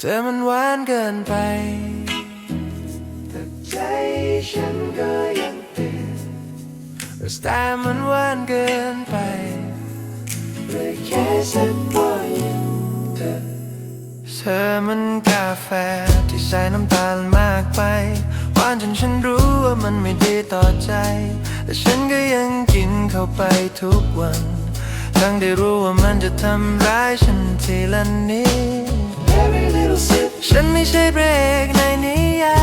เธอมันหวานเกินไป แต่ใจฉันก็ยังติดแต่มันหวานเกินไปเลยแค่สักพอยังเธอเธอมันกาแฟที่ใส่น้ำตาลมากไป หวานจนฉันรู้ว่ามันไม่ดีต่อใจ แต่ฉันก็ยังกินเข้าไปทุกวัน ทั้งได้รู้ว่ามันจะทำร้ายฉันทีละนิด ฉันไม่ใช่เบรกในนิยา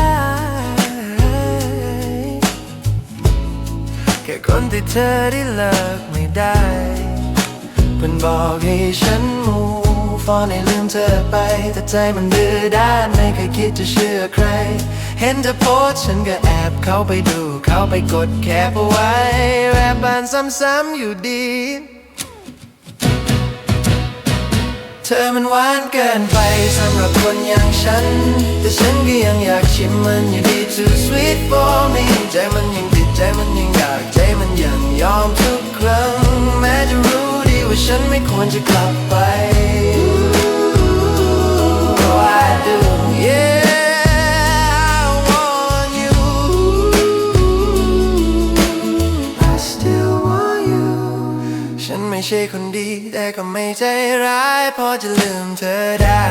ยแค่คนที่เธอได้เลิกไม่ได้เพื่อนบอกให้ฉันมูฟอนให้ลืมเธอไป แต่ใจมันดื้อด้านไม่เคยคิดจะเชื่อใคร เห็นเธอโพสฉันก็แอบเข้าไปดู เข้าไปกดแคปเอาไว้แอบอ่านซ้ำๆอยู่ดี เธอมันหวานเกินไปสำหรับคนอย่างฉัน แต่ฉันก็ยังอยากชิมมันอยู่ดี too sweet for me ใจมันยังติดใจมันยังอยากใจมันยังยอมทุกครั้ง แม้จะรู้ดีว่าฉันไม่ควรจะกลับไป ใช่คนดี แต่ก็ไม่ใจร้าย พอจะลืมเธอได้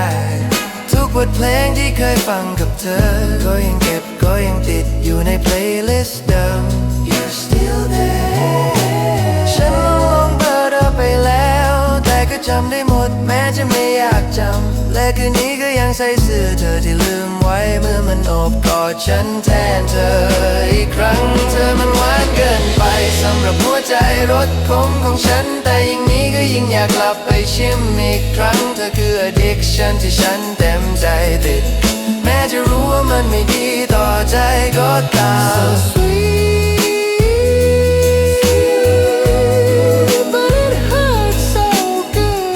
ทุกบทเพลงที่เคยฟังกับเธอ ก็ยังเก็บก็ยังติดอยู่ใน playlist เดิม You're still there ฉันลองเบอร์เธอไปแล้ว แต่ก็จำได้หมดแม้จะไม่อยากจำ และคืนนี้ก็ยังใส่เสื้อเธอที่ลืมไว้เมื่อมันโอบกอดฉันแทนเธออีกครั้งเธอมันหวานเกินไปสำหรับหัวใจรสขมของฉัน ยิ่งนี้ก็ยิ่งอยากกลับไปชิมอีกครั้งเธอคือ addiction ที่ฉันเต็มใจติด แม้จะรู้ว่ามันไม่ดีต่อใจก็ตาม But it hurts so good.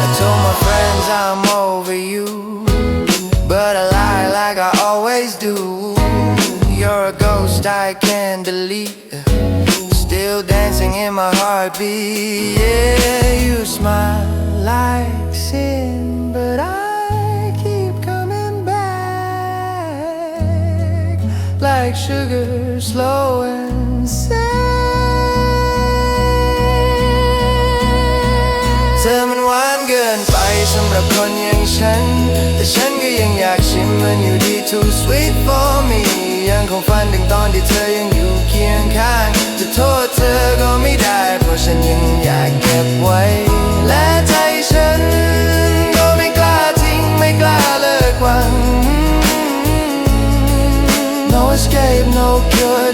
I told my friends I'm over you, but I lie like I always do. You're a ghost I can't delete. Still dancing in my heartbeat. Yeah, you smile like sin, but I keep coming back like sugar, slow and sad. เธอมันหวานเกินไปสำหรับคนอย่างฉัน แต่ฉันก็ยังอยากชิมมันอยู่ดี too sweet for me ยังคงฝันถึงตอนที่เธอยังอยู่เคียงข้าง จะโทษเธอก็ไม่ได้ เพราะฉันยังอยากเก็บไว้ และใจฉันก็ไม่กล้าทิ้งไม่กล้าเลิกหวัง No escape, no cure,